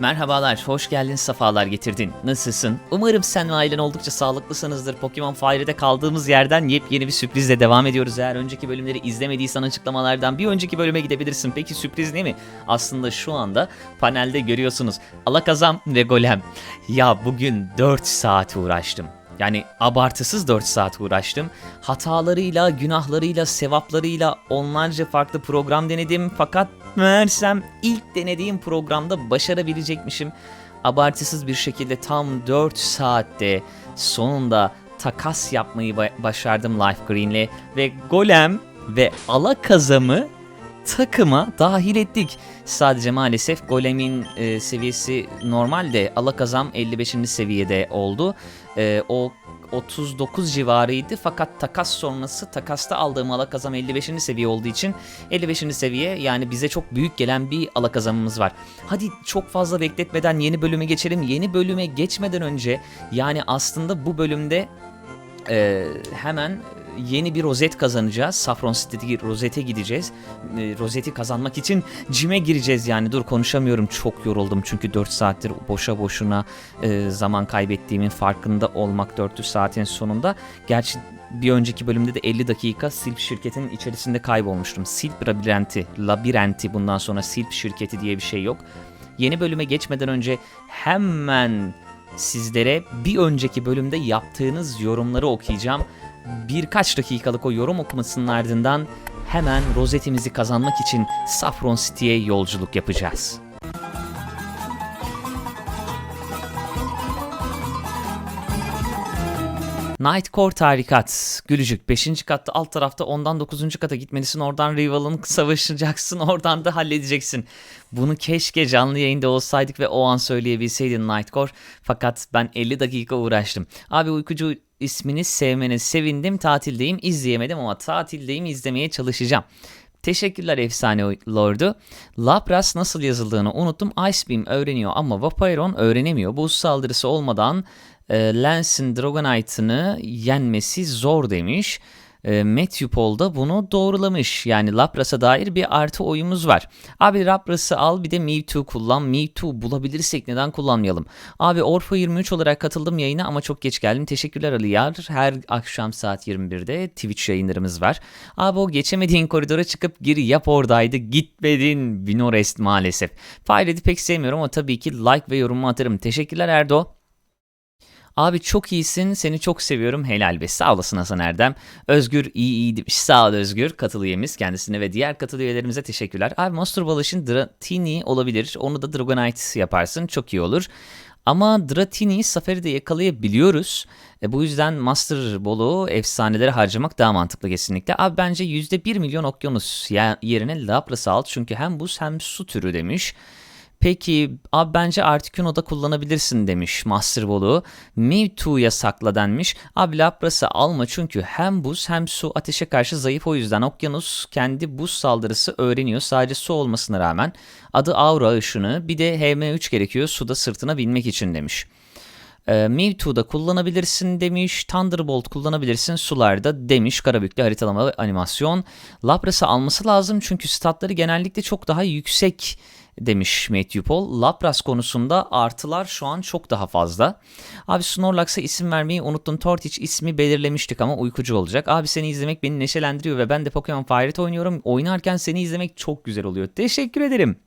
Merhabalar, hoş geldin, sefalar getirdin. Nasılsın? Umarım sen ve ailen oldukça sağlıklısınızdır. Pokemon Fire'de kaldığımız yerden yepyeni bir sürprizle devam ediyoruz. Eğer önceki bölümleri izlemediysen açıklamalardan bir önceki bölüme gidebilirsin. Peki sürpriz ne mi? Aslında şu anda panelde görüyorsunuz. Alakazam ve Golem. Ya bugün 4 saat uğraştım. Yani abartısız 4 saat uğraştım. Hatalarıyla, günahlarıyla, sevaplarıyla onlarca farklı program denedim. Fakat meğersem ilk denediğim programda başarabilecekmişim. Abartısız bir şekilde tam 4 saatte sonunda takas yapmayı ba- başardım Life Green'le ve Golem ve Alakazam'ı takıma dahil ettik. Sadece maalesef Golem'in e, seviyesi normalde Alakazam 55. seviyede oldu. E, o 39 civarıydı fakat takas sonrası takasta aldığım alakazam 55. seviye olduğu için 55. seviye yani bize çok büyük gelen bir alakazamımız var. Hadi çok fazla bekletmeden yeni bölüme geçelim. Yeni bölüme geçmeden önce yani aslında bu bölümde e, hemen yeni bir rozet kazanacağız. Saffron City'deki rozete gideceğiz. E, rozeti kazanmak için cime gireceğiz yani. Dur konuşamıyorum çok yoruldum çünkü 4 saattir boşa boşuna e, zaman kaybettiğimin farkında olmak 400 saatin sonunda. Gerçi bir önceki bölümde de 50 dakika Silp şirketinin içerisinde kaybolmuştum. Silp labirenti, labirenti bundan sonra Silp şirketi diye bir şey yok. Yeni bölüme geçmeden önce hemen sizlere bir önceki bölümde yaptığınız yorumları okuyacağım. Birkaç dakikalık o yorum okumasının ardından hemen rozetimizi kazanmak için Saffron City'ye yolculuk yapacağız. Nightcore tarikat. Gülücük 5. katta alt tarafta ondan 9. kata gitmelisin. Oradan Rival'ın savaşacaksın. Oradan da halledeceksin. Bunu keşke canlı yayında olsaydık ve o an söyleyebilseydin Nightcore. Fakat ben 50 dakika uğraştım. Abi uykucu ismini sevmene sevindim. Tatildeyim izleyemedim ama tatildeyim izlemeye çalışacağım. Teşekkürler efsane lordu. Lapras nasıl yazıldığını unuttum. Ice Beam öğreniyor ama Vaporeon öğrenemiyor. Buz saldırısı olmadan e, Lance'in Dragonite'ını yenmesi zor demiş. E, Matthew Paul da bunu doğrulamış. Yani Lapras'a dair bir artı oyumuz var. Abi Lapras'ı al bir de Mewtwo kullan. Mewtwo bulabilirsek neden kullanmayalım? Abi Orfa 23 olarak katıldım yayına ama çok geç geldim. Teşekkürler Ali Yar. Her akşam saat 21'de Twitch yayınlarımız var. Abi o geçemediğin koridora çıkıp gir yap oradaydı. Gitmedin. Vinorest maalesef. Firehead'i pek sevmiyorum ama tabii ki like ve yorumu atarım. Teşekkürler Erdo. Abi çok iyisin, seni çok seviyorum, helal be. Sağ olasın Hasan Erdem. Özgür iyi iyi demiş. Sağ ol Özgür. Katıl üyemiz kendisine ve diğer katıl üyelerimize teşekkürler. Abi Monster Balash'ın Dratini olabilir. Onu da Dragonite yaparsın. Çok iyi olur. Ama Dratini'yi Safari'de yakalayabiliyoruz. E, bu yüzden Master Ball'u efsaneleri harcamak daha mantıklı kesinlikle. Abi bence %1 milyon okyanus yerine Lapras al. Çünkü hem buz hem su türü demiş. Peki abi bence Articuno'da kullanabilirsin demiş Master Ball'u. Mewtwo'ya sakla denmiş. Abi Lapras'ı alma çünkü hem buz hem su ateşe karşı zayıf o yüzden Okyanus kendi buz saldırısı öğreniyor. Sadece su olmasına rağmen adı Aura ışını bir de HM3 gerekiyor suda sırtına binmek için demiş. E, Mewtwo'da kullanabilirsin demiş. Thunderbolt kullanabilirsin sularda demiş. Karabüklü haritalama ve animasyon. Lapras'ı alması lazım çünkü statları genellikle çok daha yüksek demiş Matthew Paul. Lapras konusunda artılar şu an çok daha fazla. Abi Snorlax'a isim vermeyi unuttum. Tortiç ismi belirlemiştik ama uykucu olacak. Abi seni izlemek beni neşelendiriyor ve ben de Pokemon Fire'et oynuyorum. Oynarken seni izlemek çok güzel oluyor. Teşekkür ederim.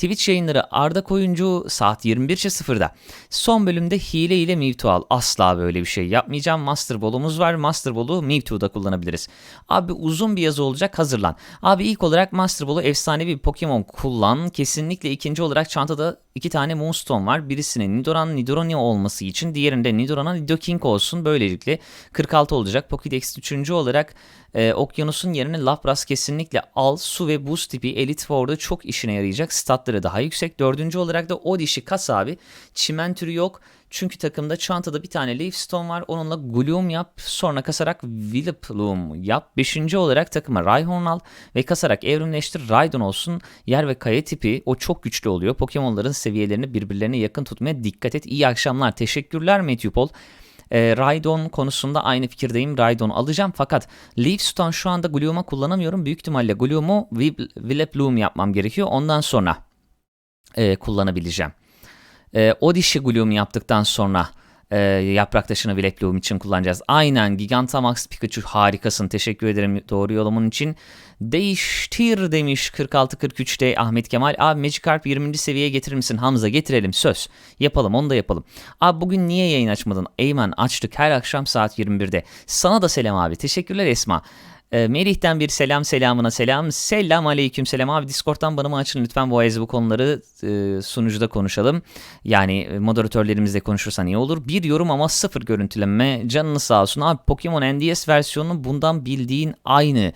Twitch yayınları Arda Koyuncu saat 21.00'da. Son bölümde hile ile Mewtwo al. Asla böyle bir şey yapmayacağım. Master Ball'umuz var. Master Ball'u Mewtwo'da kullanabiliriz. Abi uzun bir yazı olacak hazırlan. Abi ilk olarak Master Ball'u efsanevi bir Pokemon kullan. Kesinlikle ikinci olarak çantada iki tane Moonstone var. Birisinin Nidoran Nidorani olması için diğerinde Nidorana Nidoking olsun. Böylelikle 46 olacak. Pokédex üçüncü olarak e, Okyanus'un yerine Lapras kesinlikle al. Su ve buz tipi Elite Four'da çok işine yarayacak. Statları daha yüksek. Dördüncü olarak da Odish'i kas abi. Çimen türü yok. Çünkü takımda çantada bir tane Leaf Stone var. Onunla Gloom yap. Sonra kasarak Williplume yap. Beşinci olarak takıma Rhyhorn al. Ve kasarak evrimleştir. Raidon olsun. Yer ve kaya tipi o çok güçlü oluyor. Pokemon'ların seviyelerini birbirlerine yakın tutmaya dikkat et. İyi akşamlar. Teşekkürler Paul. E, Raidon konusunda aynı fikirdeyim. Raidon alacağım fakat Leaf Stone şu anda Gloom'a kullanamıyorum. Büyük ihtimalle Gloom'u Williplume yapmam gerekiyor. Ondan sonra e, kullanabileceğim. E, o dişi Gloom yaptıktan sonra e, yaprak taşını Bloom için kullanacağız. Aynen Gigantamax Pikachu harikasın. Teşekkür ederim doğru yorumun için. Değiştir demiş 46-43'te Ahmet Kemal. Abi Magikarp 20. seviyeye getirir misin? Hamza getirelim söz. Yapalım onu da yapalım. Abi bugün niye yayın açmadın? Eymen açtık her akşam saat 21'de. Sana da selam abi. Teşekkürler Esma. E, Melih'ten bir selam selamına selam. Selam aleyküm selam abi Discord'dan bana mı açın lütfen bu bu konuları e, sunucuda konuşalım. Yani e, moderatörlerimizle konuşursan iyi olur. Bir yorum ama sıfır görüntüleme canını sağ olsun. Abi Pokemon NDS versiyonu bundan bildiğin aynı.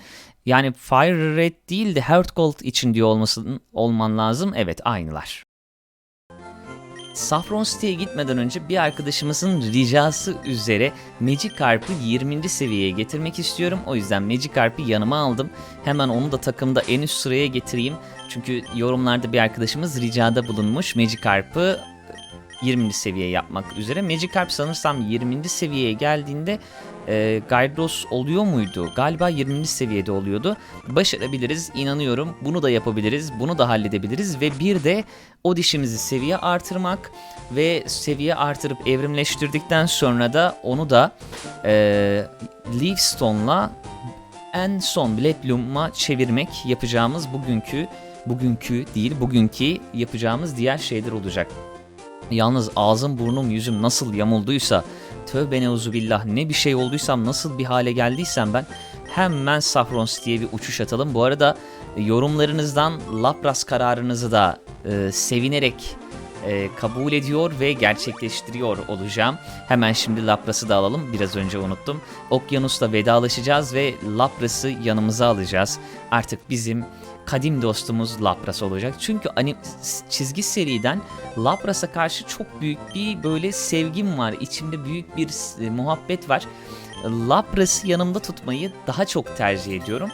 Yani Fire Red değil de Heart Gold için diyor olmasın, olman lazım. Evet aynılar. Saffron City'ye gitmeden önce bir arkadaşımızın ricası üzere Magikarp'ı 20. seviyeye getirmek istiyorum. O yüzden Magikarp'ı yanıma aldım. Hemen onu da takımda en üst sıraya getireyim. Çünkü yorumlarda bir arkadaşımız ricada bulunmuş. Magikarp'ı 20. seviye yapmak üzere. Magikarp sanırsam 20. seviyeye geldiğinde e, Gyarados oluyor muydu? Galiba 20. seviyede oluyordu. Başarabiliriz, inanıyorum. Bunu da yapabiliriz, bunu da halledebiliriz ve bir de o dişimizi seviye artırmak ve seviye artırıp evrimleştirdikten sonra da onu da e, Leaf Stone'la en son Black Bloom'a çevirmek yapacağımız bugünkü bugünkü değil bugünkü yapacağımız diğer şeyler olacak. Yalnız ağzım burnum yüzüm nasıl yamulduysa tövbe neuzubillah ne bir şey olduysam nasıl bir hale geldiysem ben hemen Saffron City'ye bir uçuş atalım. Bu arada e, yorumlarınızdan Lapras kararınızı da e, sevinerek e, kabul ediyor ve gerçekleştiriyor olacağım. Hemen şimdi Lapras'ı da alalım. Biraz önce unuttum. Okyanus'ta vedalaşacağız ve Lapras'ı yanımıza alacağız. Artık bizim kadim dostumuz Lapras olacak. Çünkü anim çizgi seriden Lapras'a karşı çok büyük bir böyle sevgim var. İçimde büyük bir e, muhabbet var. Lapras'ı yanımda tutmayı daha çok tercih ediyorum.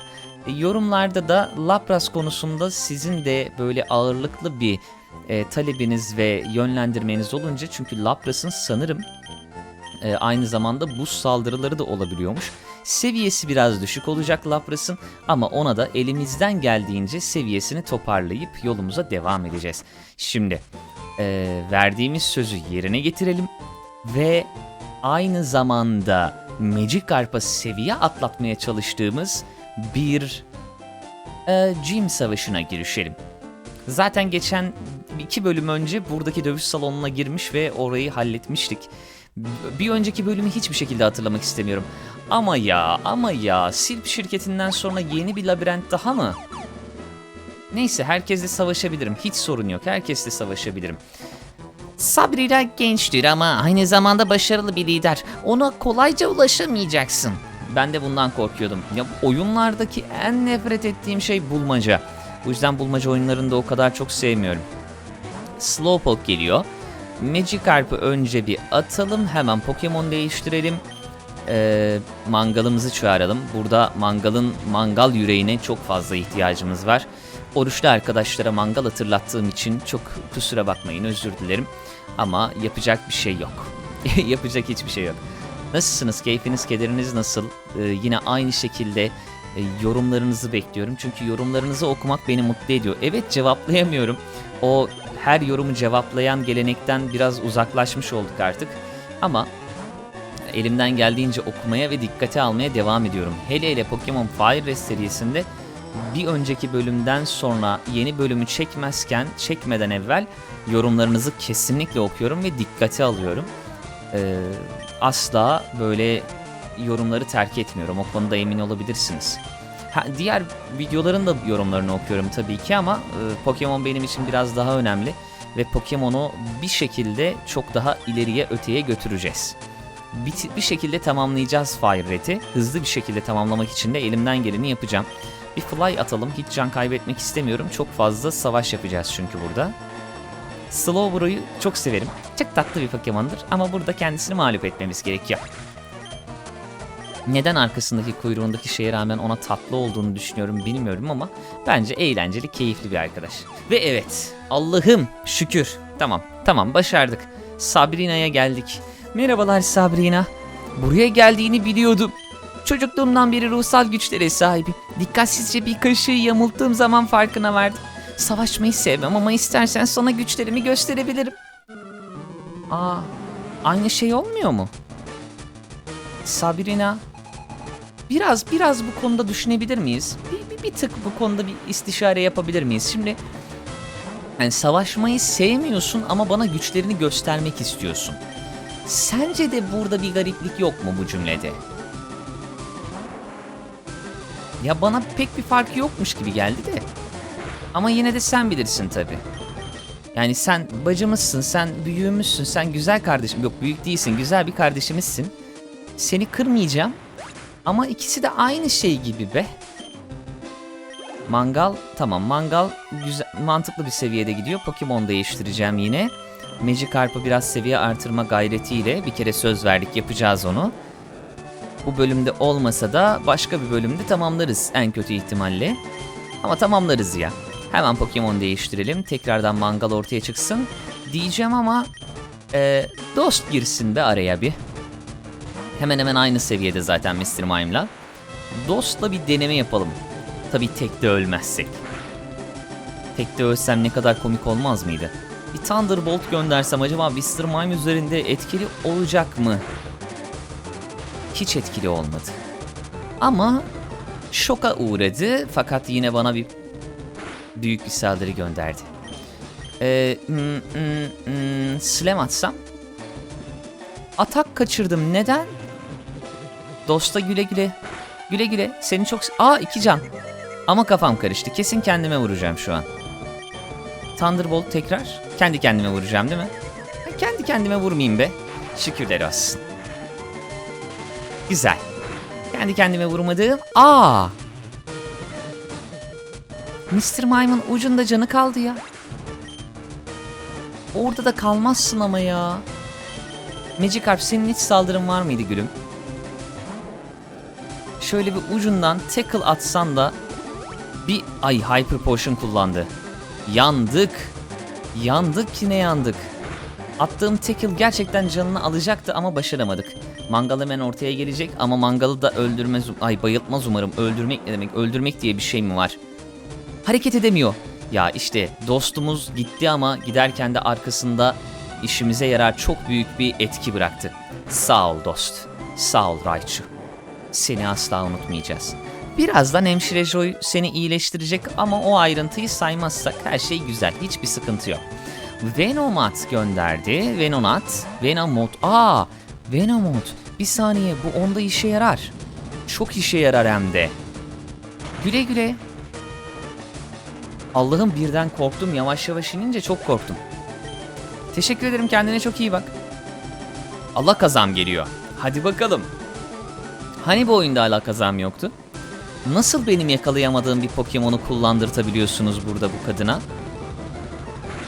E, yorumlarda da Lapras konusunda sizin de böyle ağırlıklı bir e, talebiniz ve yönlendirmeniz olunca çünkü Lapras'ın sanırım e, aynı zamanda buz saldırıları da olabiliyormuş. Seviyesi biraz düşük olacak Lapras'ın ama ona da elimizden geldiğince seviyesini toparlayıp yolumuza devam edeceğiz. Şimdi e, verdiğimiz sözü yerine getirelim ve aynı zamanda Magikarp'a seviye atlatmaya çalıştığımız bir e, gym savaşına girişelim. Zaten geçen iki bölüm önce buradaki dövüş salonuna girmiş ve orayı halletmiştik. Bir önceki bölümü hiçbir şekilde hatırlamak istemiyorum. Ama ya ama ya Silp şirketinden sonra yeni bir labirent daha mı? Neyse herkesle savaşabilirim. Hiç sorun yok. Herkesle savaşabilirim. Sabrina gençtir ama aynı zamanda başarılı bir lider. Ona kolayca ulaşamayacaksın. Ben de bundan korkuyordum. Ya oyunlardaki en nefret ettiğim şey bulmaca. Bu yüzden bulmaca oyunlarını da o kadar çok sevmiyorum. Slowpoke geliyor. Magikarp'ı önce bir atalım. Hemen Pokemon değiştirelim. Ee, mangalımızı çağıralım. Burada mangalın mangal yüreğine çok fazla ihtiyacımız var. Oruçlu arkadaşlara mangal hatırlattığım için çok kusura bakmayın özür dilerim. Ama yapacak bir şey yok. yapacak hiçbir şey yok. Nasılsınız? Keyfiniz, kederiniz nasıl? Ee, yine aynı şekilde e, yorumlarınızı bekliyorum. Çünkü yorumlarınızı okumak beni mutlu ediyor. Evet cevaplayamıyorum. O her yorumu cevaplayan gelenekten biraz uzaklaşmış olduk artık. Ama elimden geldiğince okumaya ve dikkate almaya devam ediyorum. Hele hele Pokemon Fire Red serisinde bir önceki bölümden sonra yeni bölümü çekmezken, çekmeden evvel yorumlarınızı kesinlikle okuyorum ve dikkate alıyorum. Ee, asla böyle yorumları terk etmiyorum. O konuda emin olabilirsiniz. Ha, diğer videoların da yorumlarını okuyorum tabii ki ama e, Pokemon benim için biraz daha önemli ve Pokemon'u bir şekilde çok daha ileriye öteye götüreceğiz. Bir, bir şekilde tamamlayacağız Fire Red'i. Hızlı bir şekilde tamamlamak için de elimden geleni yapacağım. Bir fly atalım. Hiç can kaybetmek istemiyorum. Çok fazla savaş yapacağız çünkü burada. Slowbro'yu çok severim. Çok tatlı bir Pokemon'dur ama burada kendisini mağlup etmemiz gerekiyor. Neden arkasındaki kuyruğundaki şeye rağmen ona tatlı olduğunu düşünüyorum bilmiyorum ama bence eğlenceli, keyifli bir arkadaş. Ve evet, Allah'ım şükür. Tamam, tamam başardık. Sabrina'ya geldik. Merhabalar Sabrina. Buraya geldiğini biliyordum. Çocukluğumdan beri ruhsal güçlere sahibim. Dikkatsizce bir kaşığı yamulttuğum zaman farkına vardım. Savaşmayı sevmem ama istersen sana güçlerimi gösterebilirim. Aa, aynı şey olmuyor mu? Sabrina, biraz biraz bu konuda düşünebilir miyiz? Bir, bir, bir tık bu konuda bir istişare yapabilir miyiz? Şimdi yani savaşmayı sevmiyorsun ama bana güçlerini göstermek istiyorsun. Sence de burada bir gariplik yok mu bu cümlede? Ya bana pek bir farkı yokmuş gibi geldi de. Ama yine de sen bilirsin tabii. Yani sen bacımızsın, sen büyüğümüzsün, sen güzel kardeşim. Yok büyük değilsin, güzel bir kardeşimizsin. Seni kırmayacağım. Ama ikisi de aynı şey gibi be. Mangal, tamam mangal güzel, mantıklı bir seviyede gidiyor. Pokemon değiştireceğim yine. Magikarp'ı biraz seviye artırma gayretiyle bir kere söz verdik yapacağız onu. Bu bölümde olmasa da başka bir bölümde tamamlarız en kötü ihtimalle. Ama tamamlarız ya. Hemen Pokemon değiştirelim. Tekrardan mangal ortaya çıksın. Diyeceğim ama e, dost girsin de araya bir. Hemen hemen aynı seviyede zaten Mr. Mime'la. Dost'la bir deneme yapalım. Tabii tek de ölmezsek. Tek de ölsem ne kadar komik olmaz mıydı? Bir Thunderbolt göndersem acaba Mr. Mime üzerinde etkili olacak mı? Hiç etkili olmadı. Ama şoka uğradı fakat yine bana bir büyük bir saldırı gönderdi. Ee, hmm, hmm, hmm, slam atsam? Atak kaçırdım. Neden? Dosta güle güle. Güle güle. Seni çok... Aa iki can. Ama kafam karıştı. Kesin kendime vuracağım şu an. Thunderbolt tekrar. Kendi kendime vuracağım değil mi? Ha, Kendi kendime vurmayayım be. Şükürler olsun. Güzel. Kendi kendime vurmadığım... Aa! Mr. Mime'ın ucunda canı kaldı ya. Orada da kalmazsın ama ya. Magikarp senin hiç saldırın var mıydı gülüm? Şöyle bir ucundan tackle atsan da bir ay hyper potion kullandı. Yandık. Yandık yine yandık. Attığım tackle gerçekten canını alacaktı ama başaramadık. Mangal hemen ortaya gelecek ama mangalı da öldürmez, ay bayıltmaz umarım. Öldürmek ne demek? Öldürmek diye bir şey mi var? Hareket edemiyor. Ya işte dostumuz gitti ama giderken de arkasında işimize yarar çok büyük bir etki bıraktı. Sağ ol dost. Sağ ol Raichu. Seni asla unutmayacağız. Birazdan hemşire Joy seni iyileştirecek ama o ayrıntıyı saymazsak her şey güzel. Hiçbir sıkıntı yok. Venomat gönderdi. Venonat. Venomot. Aa! Venomot. Bir saniye bu onda işe yarar. Çok işe yarar hem de. Güle güle. Allah'ım birden korktum. Yavaş yavaş inince çok korktum. Teşekkür ederim. Kendine çok iyi bak. Allah kazam geliyor. Hadi bakalım. Hani bu oyunda hala kazam yoktu? Nasıl benim yakalayamadığım bir Pokemon'u kullandırtabiliyorsunuz burada bu kadına?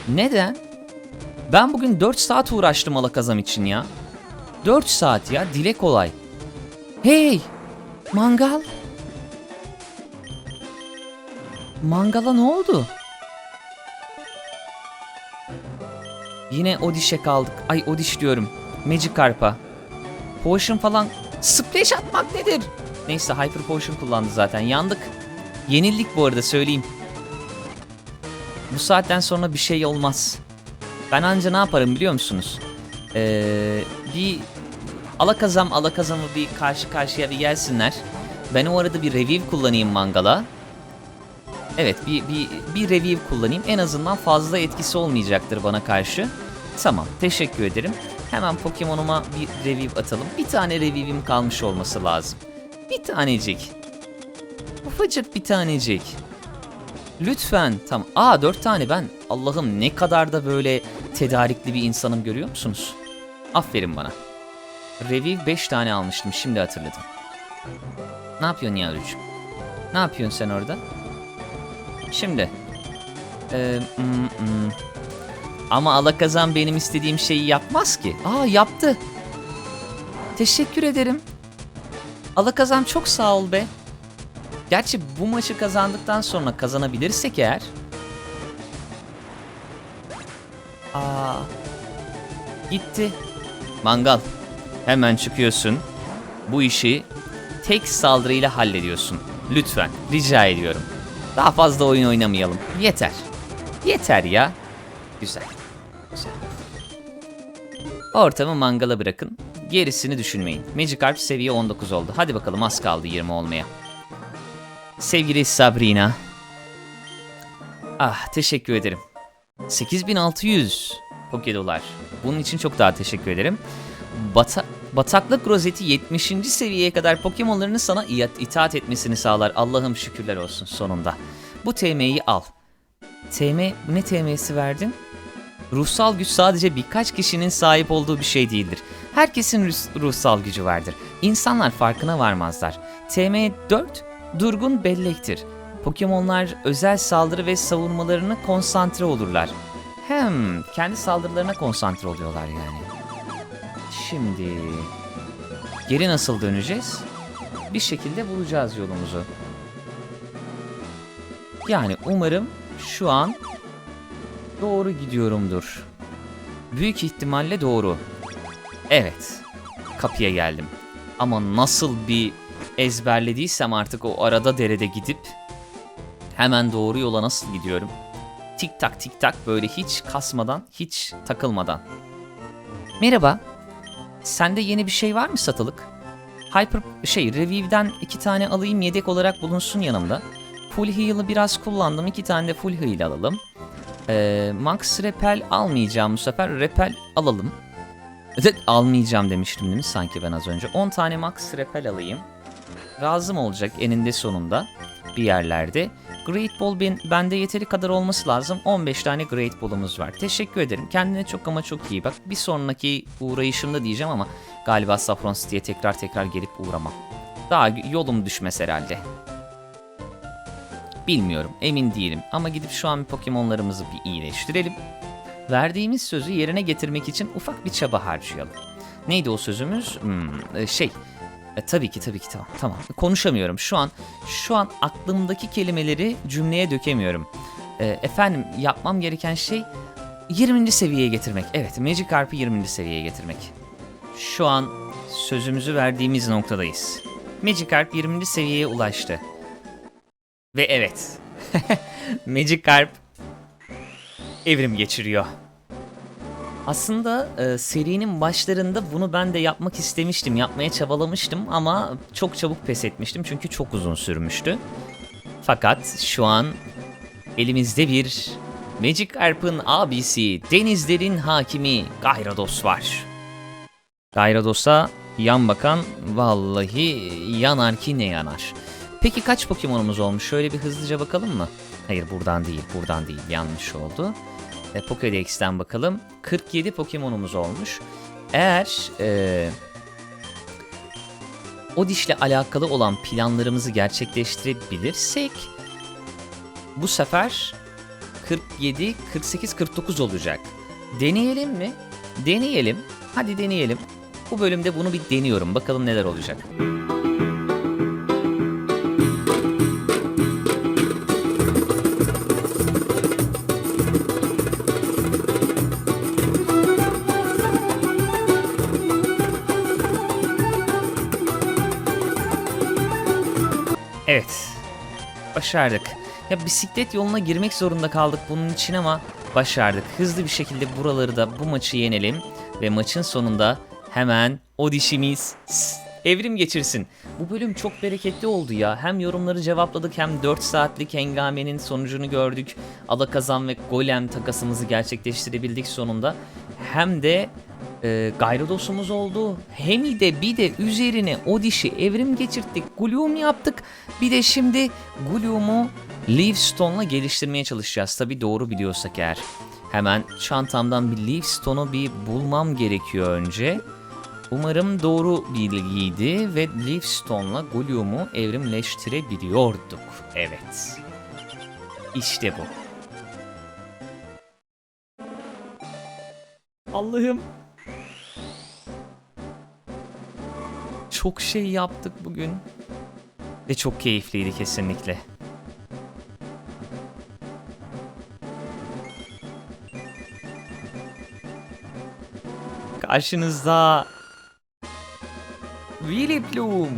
Neden? Ben bugün 4 saat uğraştım alakazam için ya. 4 saat ya dile kolay. Hey! Mangal! Mangala ne oldu? Yine Odish'e kaldık. Ay Odish diyorum. Magikarp'a. Potion falan. Splash atmak nedir? Neyse Hyper Potion kullandı zaten. Yandık. Yenildik bu arada söyleyeyim. Bu saatten sonra bir şey olmaz. Ben anca ne yaparım biliyor musunuz? Ee, bir alakazam alakazamı bir karşı karşıya bir gelsinler. Ben o arada bir revive kullanayım mangala. Evet bir, bir, bir revive kullanayım. En azından fazla etkisi olmayacaktır bana karşı. Tamam teşekkür ederim. Hemen Pokemon'uma bir revive atalım. Bir tane revive'im kalmış olması lazım. Bir tanecik. Ufacık bir tanecik. Lütfen tam. Aa dört tane ben. Allah'ım ne kadar da böyle tedarikli bir insanım görüyor musunuz? Aferin bana. Revive 5 tane almıştım şimdi hatırladım. Ne yapıyorsun yavrucuğum? Ne yapıyorsun sen orada? Şimdi. Ee, mm, mm. Ama Alakazam benim istediğim şeyi yapmaz ki. Aa yaptı. Teşekkür ederim. Alakazam çok sağ ol be. Gerçi bu maçı kazandıktan sonra kazanabilirsek eğer. Aa. Gitti. Mangal. Hemen çıkıyorsun. Bu işi tek saldırıyla hallediyorsun. Lütfen rica ediyorum. Daha fazla oyun oynamayalım. Yeter. Yeter ya. Güzel. Ortamı mangala bırakın. Gerisini düşünmeyin. Magikarp seviye 19 oldu. Hadi bakalım az kaldı 20 olmaya. Sevgili Sabrina. Ah teşekkür ederim. 8600 Poké dolar. Bunun için çok daha teşekkür ederim. Bata Bataklık rozeti 70. seviyeye kadar Pokemon'larını sana ita- itaat etmesini sağlar. Allah'ım şükürler olsun sonunda. Bu TM'yi al. TM, ne TM'si verdin? Ruhsal güç sadece birkaç kişinin sahip olduğu bir şey değildir. Herkesin ruh- ruhsal gücü vardır. İnsanlar farkına varmazlar. TM4 durgun bellektir. Pokemonlar özel saldırı ve savunmalarını konsantre olurlar. Hem kendi saldırılarına konsantre oluyorlar yani. Şimdi geri nasıl döneceğiz? Bir şekilde bulacağız yolumuzu. Yani umarım şu an doğru gidiyorumdur. Büyük ihtimalle doğru. Evet. Kapıya geldim. Ama nasıl bir ezberlediysem artık o arada derede gidip hemen doğru yola nasıl gidiyorum? Tik tak tik tak böyle hiç kasmadan, hiç takılmadan. Merhaba. Sende yeni bir şey var mı satılık? Hyper şey Revive'den iki tane alayım yedek olarak bulunsun yanımda. Full Heal'ı biraz kullandım. iki tane de Full Heal alalım. Ee, Max Repel almayacağım bu sefer. Repel alalım. Almayacağım demiştim değil mi sanki ben az önce. 10 tane Max Repel alayım. Lazım olacak eninde sonunda bir yerlerde. Great Ball ben, bende yeteri kadar olması lazım. 15 tane Great Ball'umuz var. Teşekkür ederim. Kendine çok ama çok iyi bak. Bir sonraki uğrayışımda diyeceğim ama galiba Saffron City'ye tekrar tekrar gelip uğramam. Daha yolum düşmez herhalde. Bilmiyorum, emin değilim ama gidip şu an Pokemon'larımızı bir iyileştirelim. Verdiğimiz sözü yerine getirmek için ufak bir çaba harcayalım. Neydi o sözümüz? Hmm, e, şey, e, tabii ki tabii ki tamam tamam. Konuşamıyorum şu an. Şu an aklımdaki kelimeleri cümleye dökemiyorum. E, efendim yapmam gereken şey 20. seviyeye getirmek. Evet Magikarp'ı 20. seviyeye getirmek. Şu an sözümüzü verdiğimiz noktadayız. Magikarp 20. seviyeye ulaştı. Ve evet. Magikarp evrim geçiriyor. Aslında e, serinin başlarında bunu ben de yapmak istemiştim, yapmaya çabalamıştım ama çok çabuk pes etmiştim çünkü çok uzun sürmüştü. Fakat şu an elimizde bir Magikarp'ın abisi, denizlerin hakimi Gyarados var. Gyarados'a yan bakan vallahi yanar ki ne yanar. Peki kaç Pokemon'umuz olmuş? Şöyle bir hızlıca bakalım mı? Hayır buradan değil, buradan değil. Yanlış oldu. E, Pokédex'ten bakalım. 47 Pokemon'umuz olmuş. Eğer e, o dişle alakalı olan planlarımızı gerçekleştirebilirsek bu sefer 47, 48, 49 olacak. Deneyelim mi? Deneyelim. Hadi deneyelim. Bu bölümde bunu bir deniyorum. Bakalım neler olacak. Evet. Başardık. Ya bisiklet yoluna girmek zorunda kaldık bunun için ama başardık. Hızlı bir şekilde buraları da bu maçı yenelim ve maçın sonunda hemen o dişimiz evrim geçirsin. Bu bölüm çok bereketli oldu ya. Hem yorumları cevapladık hem 4 saatlik hengamenin sonucunu gördük. Alakazam ve Golem takasımızı gerçekleştirebildik sonunda. Hem de e, Gyarados oldu. Hem de bir de üzerine o dişi evrim geçirttik. Gloom yaptık. Bir de şimdi Gloom'u Leaf Stone'la geliştirmeye çalışacağız. Tabi doğru biliyorsak eğer. Hemen çantamdan bir Leaf Stone'u bir bulmam gerekiyor önce. Umarım doğru bilgiydi ve Leaf Stone'la Gloom'u evrimleştirebiliyorduk. Evet. İşte bu. Allah'ım. Çok şey yaptık bugün. Ve çok keyifliydi kesinlikle. Karşınızda Willibloom.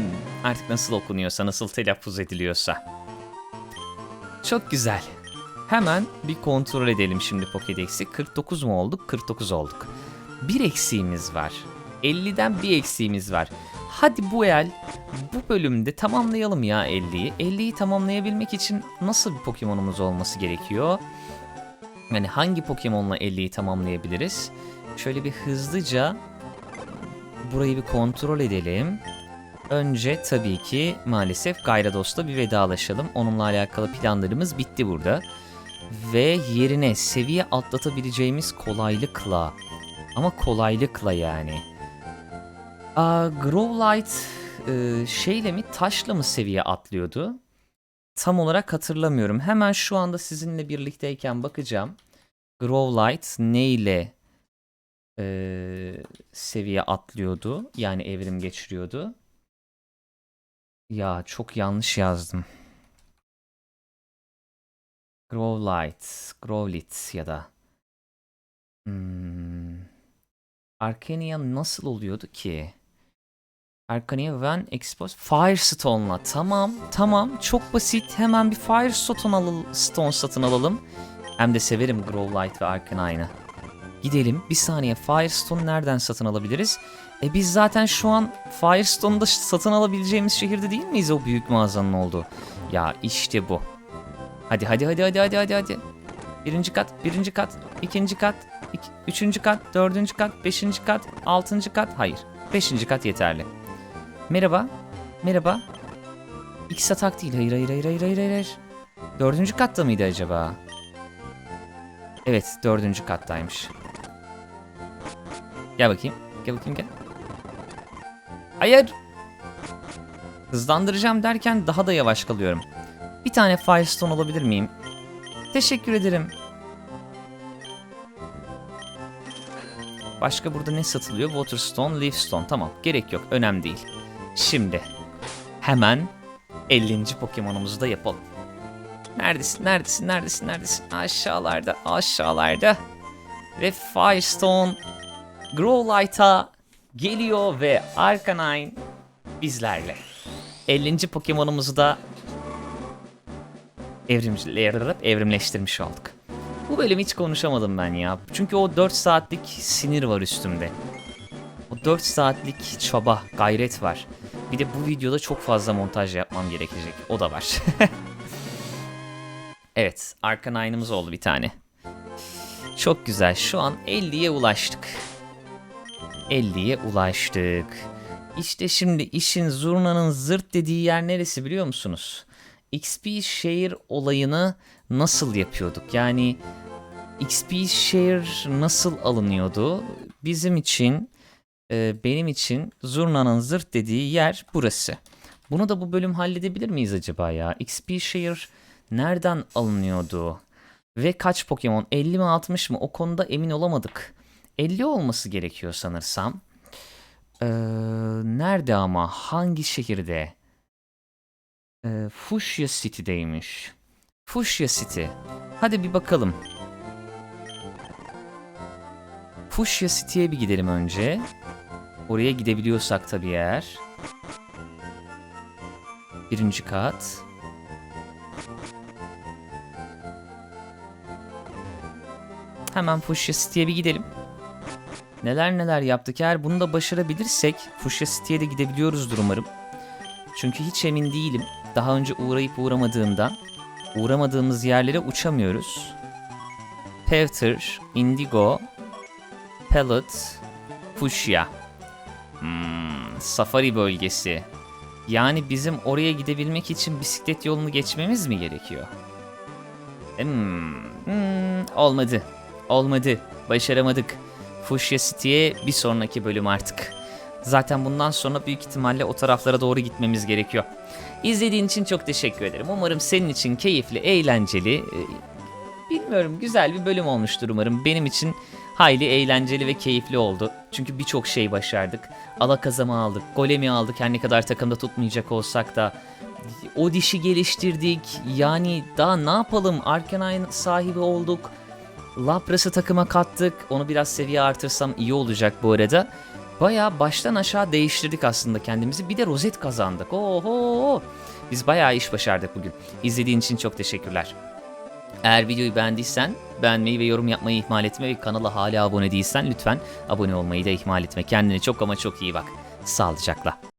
Artık nasıl okunuyorsa, nasıl telaffuz ediliyorsa. Çok güzel. Hemen bir kontrol edelim şimdi Pokédex'i. 49 mu olduk? 49 olduk. Bir eksiğimiz var. 50'den bir eksiğimiz var. Hadi bu el bu bölümde tamamlayalım ya 50'yi. 50'yi tamamlayabilmek için nasıl bir Pokemon'umuz olması gerekiyor? Yani hangi Pokemon'la 50'yi tamamlayabiliriz? Şöyle bir hızlıca burayı bir kontrol edelim. Önce tabii ki maalesef Gyarados bir vedalaşalım. Onunla alakalı planlarımız bitti burada. Ve yerine seviye atlatabileceğimiz kolaylıkla ama kolaylıkla yani. Aa, Growlite e, şeyle mi taşla mı seviye atlıyordu? Tam olarak hatırlamıyorum. Hemen şu anda sizinle birlikteyken bakacağım. Growlite neyle e, seviye atlıyordu? Yani evrim geçiriyordu. Ya çok yanlış yazdım. Growlite, Growlit ya da hmm. Arcania nasıl oluyordu ki? Arcania when exposed Firestone'la. Tamam, tamam. Çok basit. Hemen bir Firestone alalım, Stone satın alalım. Hem de severim Growlite ve Arcanine'ı. Gidelim. Bir saniye. Firestone nereden satın alabiliriz? E biz zaten şu an Firestone'da satın alabileceğimiz şehirde değil miyiz o büyük mağazanın olduğu? Ya işte bu. Hadi hadi hadi hadi hadi hadi hadi. Birinci kat, birinci kat, ikinci kat, iki, üçüncü kat, dördüncü kat, beşinci kat, altıncı kat. Hayır. Beşinci kat yeterli. Merhaba. Merhaba. İkisi atak değil. Hayır hayır hayır hayır hayır hayır. Dördüncü katta mıydı acaba? Evet dördüncü kattaymış. Gel bakayım. Gel bakayım gel. Hayır. Hızlandıracağım derken daha da yavaş kalıyorum. Bir tane Firestone alabilir miyim? Teşekkür ederim. Başka burada ne satılıyor? Waterstone, Leafstone. Tamam. Gerek yok. Önemli değil. Şimdi hemen 50. Pokemon'umuzu da yapalım. Neredesin? Neredesin? Neredesin? Neredesin? Aşağılarda. Aşağılarda. Ve Firestone Growlite'a geliyor ve Arcanine bizlerle. 50. Pokemon'umuzu da evrimleştirmiş olduk. Bu bölüm hiç konuşamadım ben ya. Çünkü o 4 saatlik sinir var üstümde. O 4 saatlik çaba, gayret var. Bir de bu videoda çok fazla montaj yapmam gerekecek. O da var. evet, Arcanine'ımız oldu bir tane. Çok güzel. Şu an 50'ye ulaştık. 50'ye ulaştık. İşte şimdi işin zurnanın zırt dediği yer neresi biliyor musunuz? XP Share olayını nasıl yapıyorduk? Yani XP Share nasıl alınıyordu? Bizim için, e, benim için zurnanın zırt dediği yer burası. Bunu da bu bölüm halledebilir miyiz acaba ya? XP Share nereden alınıyordu? Ve kaç Pokemon? 50 mi 60 mı? O konuda emin olamadık. 50 olması gerekiyor sanırsam. Ee, nerede ama? Hangi şehirde? Ee, Fuchsia City'deymiş. Fuchsia City. Hadi bir bakalım. Fuchsia City'ye bir gidelim önce. Oraya gidebiliyorsak tabii eğer. Birinci kat. Hemen Fuchsia City'ye bir gidelim. Neler neler yaptık eğer bunu da başarabilirsek Fuchsia City'ye de gidebiliyoruzdur umarım. Çünkü hiç emin değilim. Daha önce uğrayıp uğramadığımdan. Uğramadığımız yerlere uçamıyoruz. Pewter, Indigo, Pellet, Fuchsia. Hmm, safari bölgesi. Yani bizim oraya gidebilmek için bisiklet yolunu geçmemiz mi gerekiyor? Hmm, hmm, olmadı. Olmadı. Başaramadık. Fuchsia City'ye bir sonraki bölüm artık. Zaten bundan sonra büyük ihtimalle o taraflara doğru gitmemiz gerekiyor. İzlediğin için çok teşekkür ederim. Umarım senin için keyifli, eğlenceli, e, bilmiyorum güzel bir bölüm olmuştur umarım. Benim için hayli eğlenceli ve keyifli oldu. Çünkü birçok şey başardık. Alakazam'ı aldık, Golem'i aldık her ne kadar takımda tutmayacak olsak da. O dişi geliştirdik. Yani daha ne yapalım? Arcanine sahibi olduk. Lapras'ı takıma kattık. Onu biraz seviye artırsam iyi olacak bu arada. Bayağı baştan aşağı değiştirdik aslında kendimizi. Bir de rozet kazandık. Oho! Biz bayağı iş başardık bugün. İzlediğin için çok teşekkürler. Eğer videoyu beğendiysen beğenmeyi ve yorum yapmayı ihmal etme ve kanala hala abone değilsen lütfen abone olmayı da ihmal etme. Kendine çok ama çok iyi bak. Sağlıcakla.